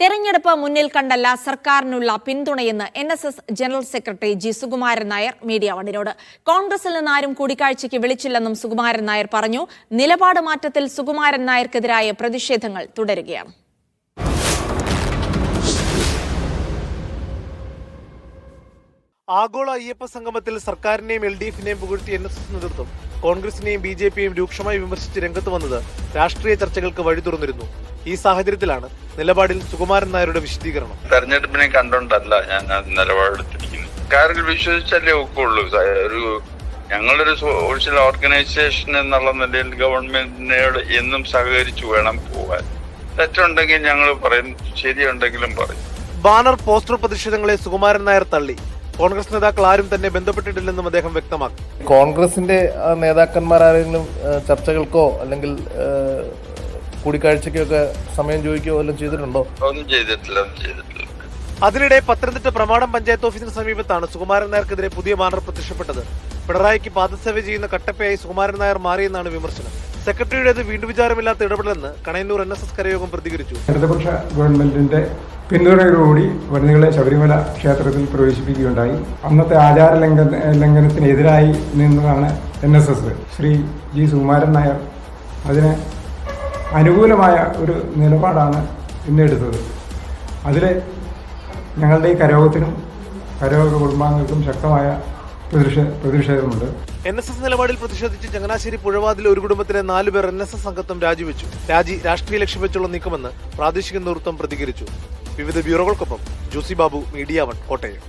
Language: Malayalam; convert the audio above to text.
തെരഞ്ഞെടുപ്പ് മുന്നിൽ കണ്ടല്ല സർക്കാരിനുള്ള പിന്തുണയെന്ന് N S S general secretary G Sukumaran Nair Media വണ്ണിനോട് കോൺഗ്രസിൽ നിന്ന് ആരും കൂടിക്കാഴ്ചയ്ക്ക് വിളിച്ചില്ലെന്നും സുകുമാരൻ നായർ പറഞ്ഞു. നിലപാട് മാറ്റത്തിൽ സുകുമാരൻ നായർക്കെതിരായ പ്രതിഷേധങ്ങൾ തുടരുകയാണ്. ആഗോള അയ്യപ്പ സംഗമത്തിൽ സർക്കാരിനെയും എൽ ഡി എഫിനെയും പുകഴ്ത്തി എൻ എസ് എസ് നേതൃത്വം. കോൺഗ്രസിനെയും ബി ജെ പിയും രൂക്ഷമായി വിമർശിച്ച് രംഗത്ത് വന്നത് രാഷ്ട്രീയ ചർച്ചകൾക്ക് വഴി തുറന്നിരുന്നു. ഈ സാഹചര്യത്തിലാണ് നിലപാടിൽ സുകുമാരൻ നായരുടെ വിശദീകരണം. തെരഞ്ഞെടുപ്പിനെ കണ്ടോണ്ടല്ല ഞാൻ നിലപാടെടുത്തിരിക്കുന്നത്. വിശ്വസിച്ചല്ലേ ഒക്കുള്ളൂ. ഒരു ഞങ്ങളൊരു സോഷ്യൽ ഓർഗനൈസേഷൻ എന്നുള്ള നിലയിൽ ഗവൺമെന്റിനോട് എന്നും സഹകരിച്ചു വേണം പോവാൻ. തെറ്റുണ്ടെങ്കിൽ ഞങ്ങൾ പറയും ശരിയുണ്ടെങ്കിലും പറയും. ബാനർ പോസ്റ്റർ പ്രതിഷേധങ്ങളെ സുകുമാരൻ നായർ തള്ളി. കോൺഗ്രസ് നേതാക്കൾ ആരും തന്നെ ബന്ധപ്പെട്ടിട്ടില്ലെന്നും അദ്ദേഹം വ്യക്തമാക്കി. കോൺഗ്രസിന്റെ നേതാക്കന്മാർ ആരെങ്കിലും ചർച്ചകൾക്കോ അല്ലെങ്കിൽ കൂടിക്കാഴ്ചയ്ക്കൊക്കെ ഒക്കെ സമയം ചോദിക്കുകയോ എല്ലാം ചെയ്തിട്ടുണ്ടോ? ഒന്നും ചെയ്തിട്ടില്ല ഒന്നും ചെയ്തിട്ടില്ല. അതിനിടെ പത്തനംതിട്ട പ്രമാണം പഞ്ചായത്ത് ഓഫീസിന് സമീപത്താണ് സുകുമാരൻ നായർക്കെതിരെ പുതിയ ബാനർ പ്രത്യക്ഷപ്പെട്ടത്. പിണറായിക്ക് പാദസേവ ചെയ്യുന്ന കട്ടപ്പയായി സുകുമാരൻ നായർ മാറിയെന്നാണ് വിമർശനം. സെക്രട്ടറിയുടേത് വീണ്ടും വിചാരമില്ലാത്ത ഇടപെടലെന്ന് കണയന്നൂർ എൻ എസ് എസ് കരയോഗം പ്രതികരിച്ചു. ഇടതുപക്ഷ ഗവൺമെന്റിന്റെ പിന്തുണയോടുകൂടി വനിതകളെ ശബരിമല ക്ഷേത്രത്തിൽ പ്രവേശിപ്പിക്കുകയുണ്ടായി. അന്നത്തെ ആചാര ലംഘന ലംഘനത്തിനെതിരായി നിന്നതാണ് N S S. Shri G Sukumaran Nair അതിന് അനുകൂലമായ ഒരു നിലപാടാണ് ഇന്നെടുത്തത് അതിൽ ഞങ്ങളുടെ ഈ കരോഗത്തിനും കരോഗ കുടുംബാംഗങ്ങൾക്കും ശക്തമായ എൻ എസ് എസ് നിലപാടിൽ പ്രതിഷേധിച്ച് ചങ്ങനാശ്ശേരി പുഴവാതിൽ ഒരു കുടുംബത്തിലെ നാലുപേർ എൻ എസ് എസ് അംഗത്വം രാജിവെച്ചു. രാജി രാഷ്ട്രീയ ലക്ഷ്യം വെച്ചുള്ള നീക്കമെന്ന് പ്രാദേശിക നേതൃത്വം പ്രതികരിച്ചു. വിവിധ ബ്യൂറോകൾക്കൊപ്പം ജോസി ബാബു മീഡിയ വൺ കോട്ടയം